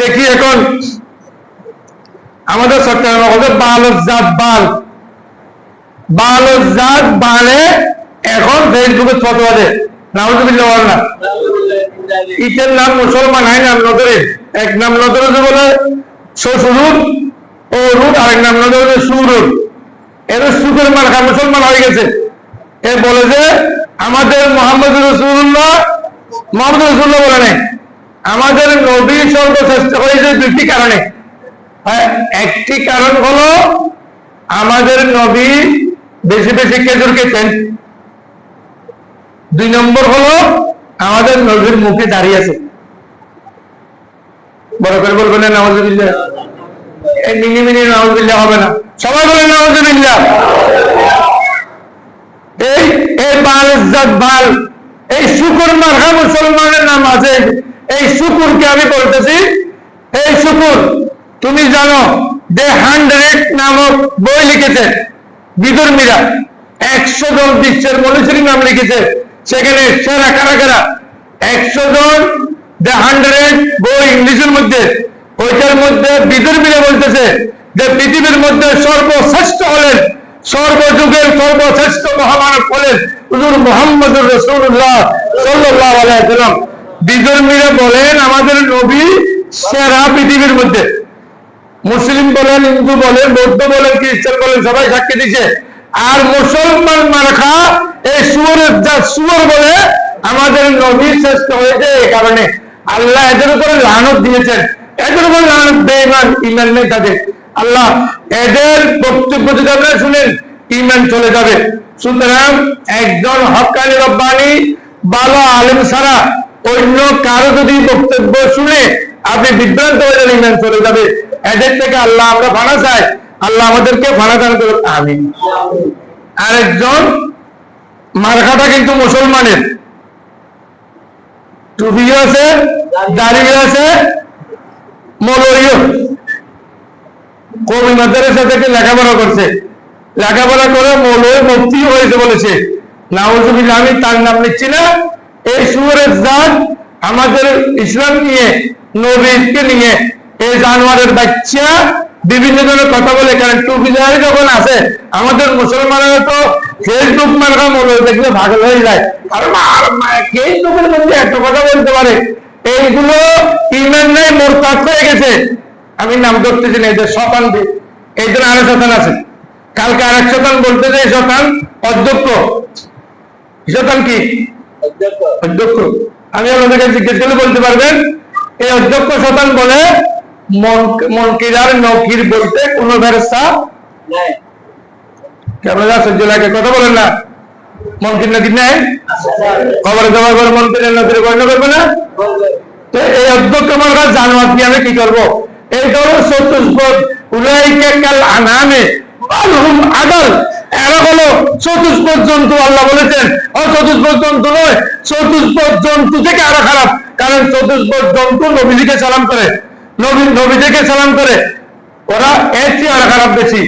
দেখি এখন আমাদের সরকার হবে বাল জাত বাল। বাল জাত বালে এখন ফেসবুকে নাম নদরে এক নাম বলে ও নাম মুসলমান হয়ে গেছে। এ আমাদের মোহাম্মদ রসুল্লাহ মোহাম্মদ রসুল্লাহ বলে নেই। আমাদের নবী সর্বশ্রেষ্ঠ হয়েছে দুটি কারণে। হ্যাঁ, একটি কারণ হলো আমাদের নবী বেশি বেশি খেজুর খেতেন। দুই নম্বর হলো আমাদের নবীর মুখে দাঁড়িয়ে আছে। বড় করে বলবেন না এই মিনি মিনি নওয়াজুবিল্লাহ হবে না। সবাই বলেন নওয়াজুবিল্লাহ এই এই বাল ইজ্জত বাল। এই শুকুর মার্কা মুসলমানের নাম আছে। এই শুকুরকে আমি বলতেছি, এই শুকুর, তুমি জানো যে হান্ড্রেড নামক বই লিখেছে বিদর্মীরা। একশো জন বিশ্বের মনীষীর নাম লিখেছে, সেখানে সেরা কারা কারা একশো জন দ্য হান্ড্রেড বই ইংলিশের মধ্যে, ওইটার মধ্যে বিদর্মীরা বলতেছে যে পৃথিবীর মধ্যে সর্বশ্রেষ্ঠ হলেন, সর্বযুগের সর্বশ্রেষ্ঠ মহামানব হলেন হুজুর মোহাম্মদ রসুল্লাহ সাল্লাহ আলাইসাল্লাম বিদর্মীরা বলেন আমাদের নবী সেরা পৃথিবীর মধ্যে। মুসলিম বলেন, হিন্দু বলেন, বৌদ্ধ বলেন, খ্রিস্টান বলেন, সবাই সাক্ষী দিচ্ছে আর মুসলমান মার্খা এই সুরের যা সুর বলে আমাদের নবী শ্রেষ্ঠ হয়েছে এই কারণে। আল্লাহ এদের উপরে লানত দিয়েছেন। এদের উপরে লানত, বেঈমান ইমান নেই তাদের। আল্লাহ এদের বক্তব্য যদি আপনারা শুনেন ইমান চলে যাবে। সুতরাং একজন হকানি রব্বানি ভালো আলেম ছাড়া অন্য কারও যদি বক্তব্য শুনে আপনি বিভ্রান্ত হয়ে যাবেন, ইমান চলে যাবে। এদের থেকে আল্লাহ আমরা ফানা চাই। আল্লাহ আমাদেরকে ফানা দান করুন আমি আরেকজন মার্কাটা কিন্তু মুসলমানের। টুপিও আছে, দাড়িও আছে মলইও কবি মাদ্রাসা থেকে লেখাপড়া করছে। লেখাপড়া করে মৌলই মুক্তি হয়েছে বলেছে। নাউজুবিল্লাহ, আমি তার নাম নিচ্ছি না। এই সুরের জাত আমাদের ইসলাম নিয়ে নবীকে নিয়ে, এই জানোয়ারের বাচ্চা বিভিন্ন ধরনের কথা বলে কারণ টুপি জাহারি যখন আছে, আমাদের মুসলমানেরা তো ফেসবুক মার্কা মনে দেখলে ভাগল হয়ে যায়। আর ফেসবুকের মধ্যে এত কথা বলতে পারে। এইগুলো নেই, মোরতাদ হয়ে গেছে। আমি নাম ধরতেছি না এদের শতান এইদের আরেক শতান আছে। কালকে আরেক শতান বলতে যে শতান অধ্যক্ষ। শতান কি? অধ্যক্ষ। আমি আপনাদেরকে জিজ্ঞেস করলে বলতে পারবেন, এই অধ্যক্ষ শতান বলে নকির বলতে কোন লাগে কথা বলেন না? মনকির নকির নেই? খবর জমা করে মনকিরের নকির গণ্য করবে না? তো এই অধ্যক্ষ আমার কাছে জানোয়ার কি আমি কি করব? এই ধরো চতুষ্পদ উলাইকে কাল আনামে আদল পর্যন্ত জন্তু আল্লাহ বলেছেন পর্যন্ত জন্তু নয় চতুষ্প জন্তু থেকে আরও খারাপ। কারণ চতুষ্প জন্তু নবীজিকে সালাম করে নবীন নবীজিকে সালাম করে, ওরা এর চেয়ে আরও খারাপ বেশি।